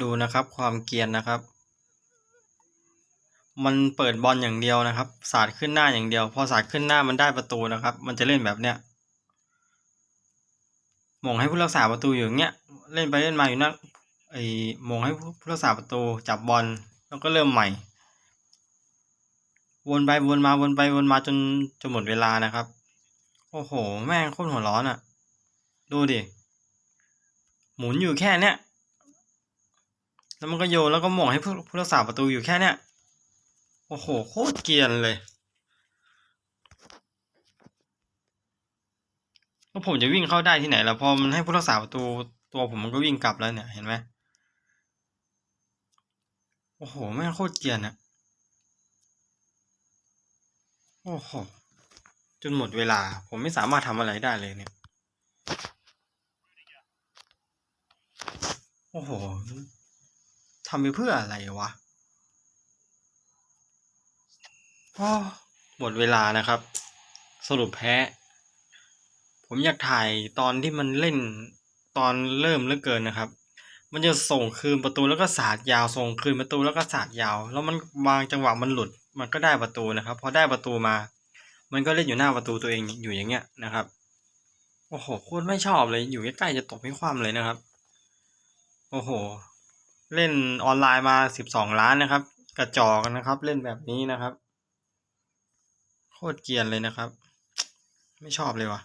ดูนะครับความเกียนนะครับ มันเปิดบอลอย่างเดียวนะครับ สาดขึ้นหน้าอย่างเดียว พอสาดขึ้นหน้ามันได้ประตูนะครับ มันจะเล่นแบบเนี้ยม่งให้ผู้รักษาประตูอยู่อย่างเงี้ย เล่นไปเล่นมาอยู่นั่นไอ้ม่งให้ผู้รักษาประตูจับบอลแล้วก็เริ่มใหม่ วนไปวนมาวนไปวนมาจนจนหมดเวลานะครับ โอ้โห แม่งโคตรหัวร้อนอะ ดูดิ หมุนอยู่แค่เนี้ย แล้วมันก็โยนแล้วก็หม่งให้ผู้ผู้รักษาประตูอยู่แค่เนี้ยโอ้โหโคตรเกียนเลยแล้วผมจะวิ่งเข้าได้ที่ไหนล่ะพอมันให้ผู้รักษาประตูตัวผมมันก็วิ่งกลับแล้วเนี่ยเห็นไหมโอ้โหแม่งโคตรเกียนอะโอ้โหจนหมดเวลา ผมไม่สามารถทำอะไรได้เลยเนี่ย โอ้โห ทำไปเพื่ออะไรวะอ้อหมดเวลานะครับ สรุปแพ้ ผมอยากถ่ายตอนที่มันเล่นตอนเริ่มเลือเกินนะครับ มันจะส่งคืนประตูแล้วก็สาดยาวส่งคืนประตูแล้วก็สาดยาว แล้วมันบางจังหวะมันหลุด มันก็ได้ประตูนะครับพอได้ประตูมา มันก็เล่นอยู่หน้าประตูตัวเองอยู่อย่างเงี้ยนะครับโอ้โหโคตรไม่ชอบเลยอยู่ใกล้ๆจะตกให้คว่ำเลยนะครับ โอ้โห เล่นออนไลน์มาสิบสองล้านนะครับ กระจอกนะครับ เล่นแบบนี้นะครับ โคตรเกียนเลยนะครับ ไม่ชอบเลยว่ะ